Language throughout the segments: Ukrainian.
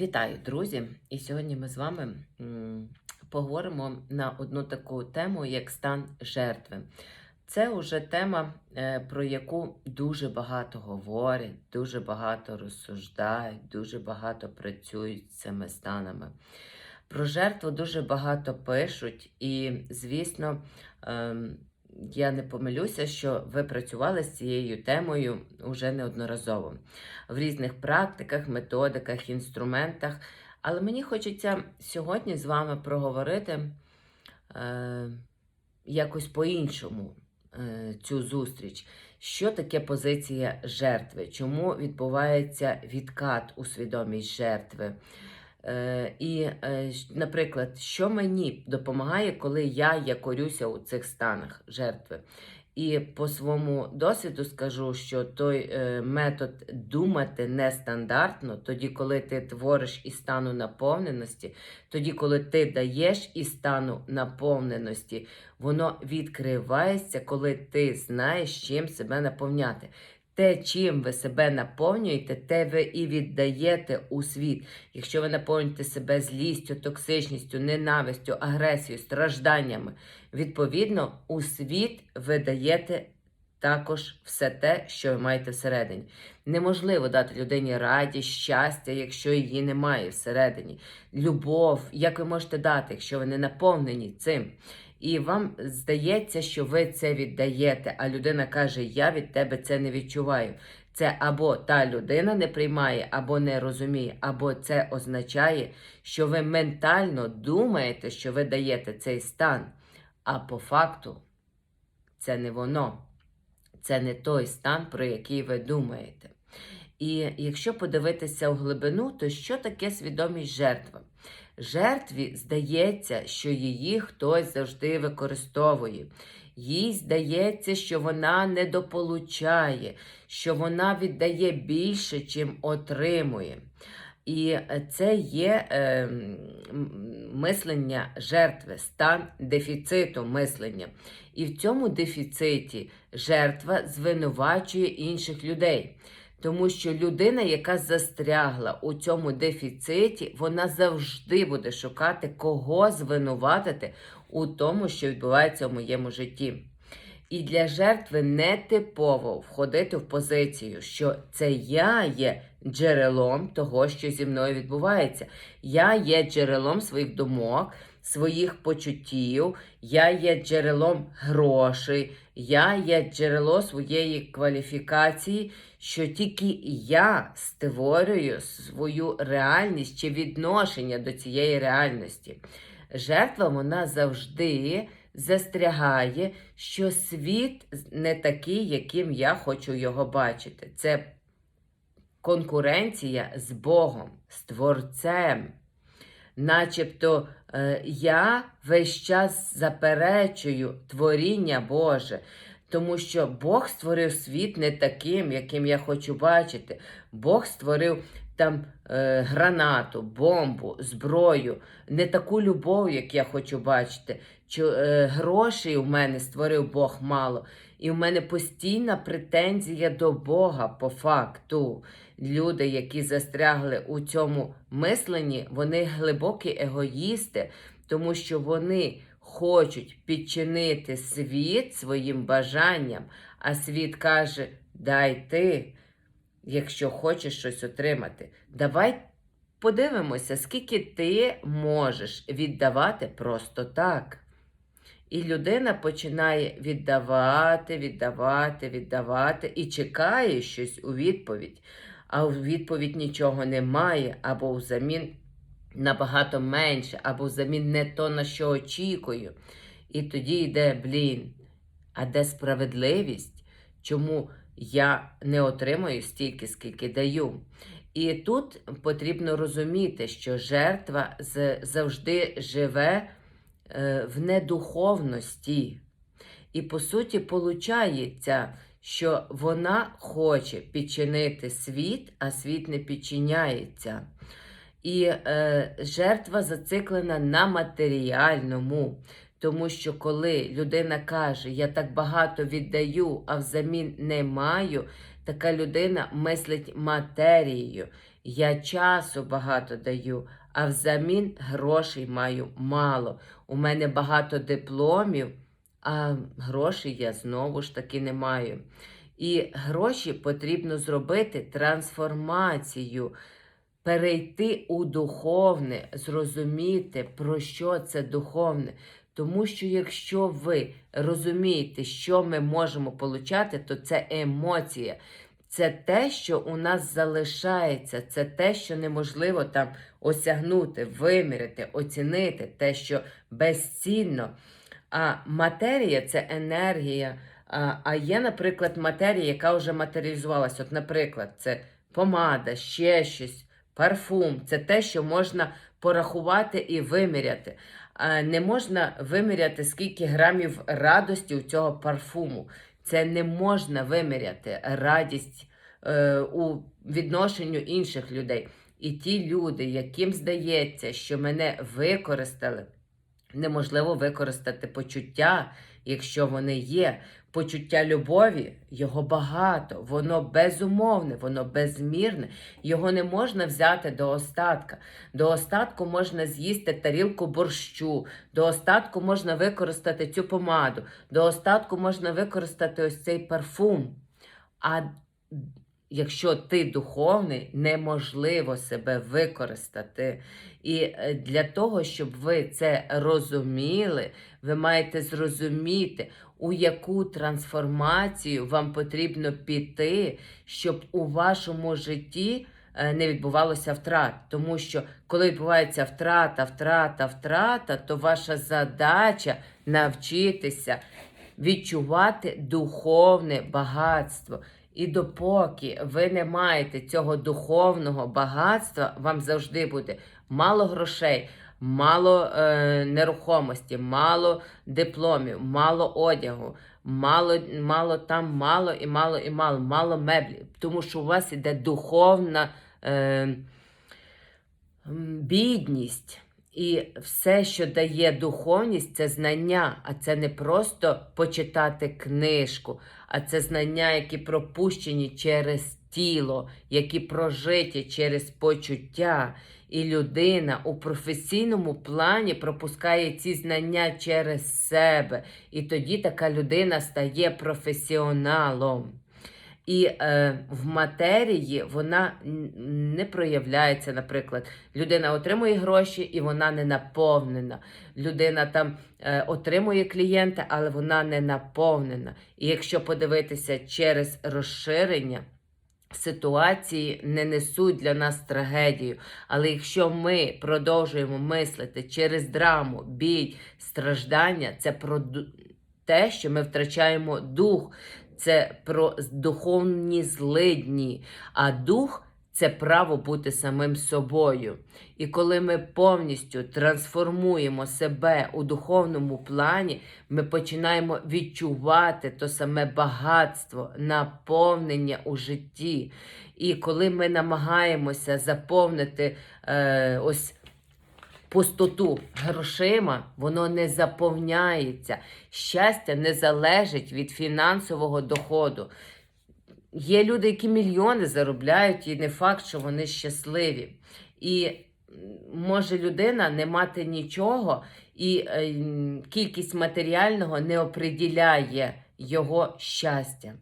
Вітаю, друзі! І сьогодні ми з вами поговоримо на одну таку тему, як стан жертви. Це вже тема, е, про яку дуже багато говорять, дуже багато розсуждають, дуже багато працюють з цими станами. Про жертву дуже багато пишуть, і, звісно, ем, я не помилюся, що ви працювали з цією темою уже неодноразово в різних практиках, методиках, інструментах. Але мені хочеться сьогодні з вами проговорити е, якось по-іншому е, цю зустріч. Що таке позиція жертви? Чому відбувається відкат у свідомість жертви? Е, і, е, наприклад, що мені допомагає, коли я якорюся у цих станах жертви? І по своєму досвіду скажу, що той е, метод думати нестандартно, тоді, коли ти твориш із стану наповненості, тоді, коли ти даєш із стану наповненості, воно відкривається, коли ти знаєш, чим себе наповняти. Те, чим ви себе наповнюєте, те ви і віддаєте у світ. Якщо ви наповнюєте себе злістю, токсичністю, ненавистю, агресією, стражданнями, відповідно, у світ ви даєте також все те, що ви маєте всередині. Неможливо дати людині радість, щастя, якщо її немає всередині. Любов, як ви можете дати, якщо ви не наповнені цим. І вам здається, що ви це віддаєте, а людина каже: Я від тебе це не відчуваю. Це або та людина не приймає, або не розуміє, або це означає, що ви ментально думаєте, що ви даєте цей стан, а по факту це не воно. Це не той стан, про який ви думаєте. І якщо подивитися в глибину, то що таке свідомість жертви? Жертві здається, що її хтось завжди використовує. Їй здається, що вона недополучає, що вона віддає більше, чим отримує. І це є е, мислення жертви, стан дефіциту мислення. І в цьому дефіциті жертва звинувачує інших людей. Тому що людина, яка застрягла у цьому дефіциті, вона завжди буде шукати, кого звинуватити у тому, що відбувається в моєму житті. І для жертви не типово входити в позицію, що це я є джерелом того, що зі мною відбувається. Я є джерелом своїх думок, своїх почуттів, я є джерелом грошей, я є джерело своєї кваліфікації, що тільки я створюю свою реальність чи відношення до цієї реальності. Жертва вона завжди застрягає, що світ не такий, яким я хочу його бачити. Це конкуренція з Богом, з Творцем. Начебто е, я весь час заперечую творіння Боже, тому що Бог створив світ не таким, яким я хочу бачити. Бог створив там е, гранату, бомбу, зброю, не таку любов, як я хочу бачити. Чо, е, грошей у мене створив Бог мало. І в мене постійна претензія до Бога по факту. Люди, які застрягли у цьому мисленні, вони глибокі егоїсти, тому що вони хочуть підчинити світ своїм бажанням, а світ каже: дай ти, якщо хочеш щось отримати. Давай подивимося, скільки ти можеш віддавати просто так. І людина починає віддавати, віддавати, віддавати і чекає щось у відповідь, а у відповідь нічого немає, або взамін набагато менше, або взамін не то, на що очікую. І тоді йде, блін, а де справедливість? Чому я не отримую стільки, скільки даю? І тут потрібно розуміти, що жертва завжди живе е, в недуховності. І по суті, получається, що вона хоче підчинити світ, а світ не підчиняється. І е, жертва зациклена на матеріальному. Тому що коли людина каже, я так багато віддаю, а взамін не маю, така людина мислить матерією. Я часу багато даю, а взамін грошей маю мало. У мене багато дипломів, а грошей я знову ж таки не маю. І гроші потрібно зробити трансформацію, перейти у духовне, зрозуміти, про що це духовне. Тому що якщо ви розумієте, що ми можемо получати, то це емоція. Це те, що у нас залишається, це те, що неможливо там осягнути, виміряти, оцінити, те, що безцінно. А матерія це енергія. А, є, наприклад, матерія, яка вже матеріалізувалася. От, наприклад, це помада, ще щось, парфум. Це те, що можна порахувати і виміряти. Не можна виміряти, скільки грамів радості у цього парфуму. Це не можна виміряти радість е, у відношенню інших людей. І ті люди, яким здається, що мене використали, неможливо використати почуття, якщо вони є. Почуття любові, його багато, воно безумовне, воно безмірне, його не можна взяти до остатка. До остатку можна з'їсти тарілку борщу, до остатку можна використати цю помаду, до остатку можна використати ось цей парфум. А якщо ти духовний, неможливо себе використати. І е, для того, щоб ви це розуміли, ви маєте зрозуміти, у яку трансформацію вам потрібно піти, щоб у вашому житті е, не відбувалося втрат. Тому що коли відбувається втрата, втрата, втрата, то ваша задача навчитися відчувати духовне багатство. І допоки ви не маєте цього духовного багатства, вам завжди буде мало грошей, мало е, нерухомості, мало дипломів, мало одягу, мало, мало там, мало і мало і мало, мало меблів. Тому що у вас іде духовна е, бідність. І все, що дає духовність, це знання, а це не просто почитати книжку, а це знання, які пропущені через тіло, які прожиті через почуття. І людина у професійному плані пропускає ці знання через себе. І тоді така людина стає професіоналом. І е, в матерії вона не проявляється, наприклад, людина отримує гроші і вона не наповнена. Людина там е, отримує клієнта, але вона не наповнена. І якщо подивитися через розширення, ситуації не несуть для нас трагедію. Але якщо ми продовжуємо мислити через драму, біль, страждання, це про те, що ми втрачаємо дух, це про духовні злидні, а дух. Це право бути самим собою. І коли ми повністю трансформуємо себе у духовному плані, ми починаємо відчувати то саме багатство, наповнення у житті. І коли ми намагаємося заповнити е, ось пустоту грошима, воно не заповняється. Щастя не залежить від фінансового доходу. Є люди, які мільйони заробляють, і не факт, що вони щасливі. І може людина не мати нічого, і е, кількість матеріального не оприділяє його щастя.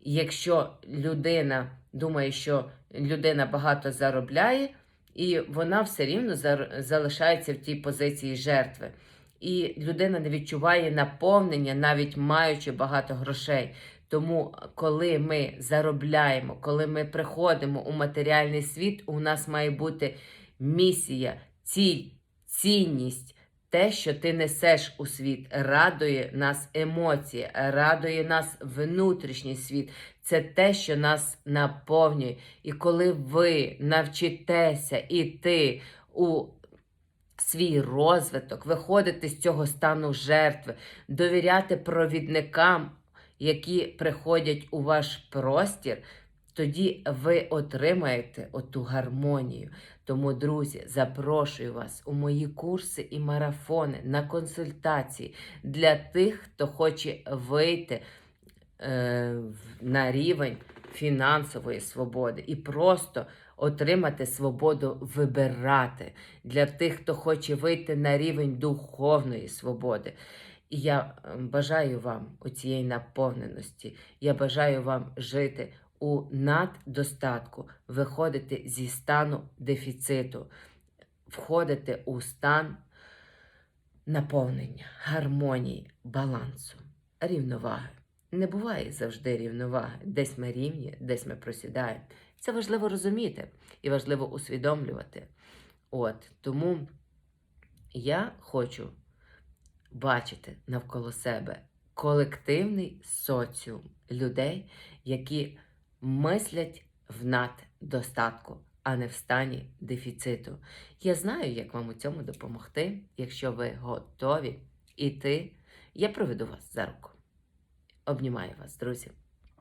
Якщо людина думає, що людина багато заробляє, і вона все рівно залишається в тій позиції жертви. І людина не відчуває наповнення, навіть маючи багато грошей. Тому, коли ми заробляємо, коли ми приходимо у матеріальний світ, у нас має бути місія, ціль, цінність. Те, що ти несеш у світ, радує нас емоції, радує нас внутрішній світ. Це те, що нас наповнює. І коли ви навчитеся іти у свій розвиток, виходити з цього стану жертви, довіряти провідникам, які приходять у ваш простір, тоді ви отримаєте оту гармонію. Тому, друзі, запрошую вас у мої курси і марафони на консультації для тих, хто хоче вийти на рівень фінансової свободи і просто отримати свободу вибирати для тих, хто хоче вийти на рівень духовної свободи. І я ем, бажаю вам оцієї наповненості. Я бажаю вам жити у наддостатку, виходити зі стану дефіциту, входити у стан наповнення, гармонії, балансу, рівноваги. Не буває завжди рівноваги. Десь ми рівні, десь ми просідаємо. Це важливо розуміти і важливо усвідомлювати. От тому я хочу бачити навколо себе колективний соціум людей, які мислять в наддостатку, а не в стані дефіциту. Я знаю, як вам у цьому допомогти. Якщо ви готові іти, я проведу вас за руку. Обнімаю вас, друзі.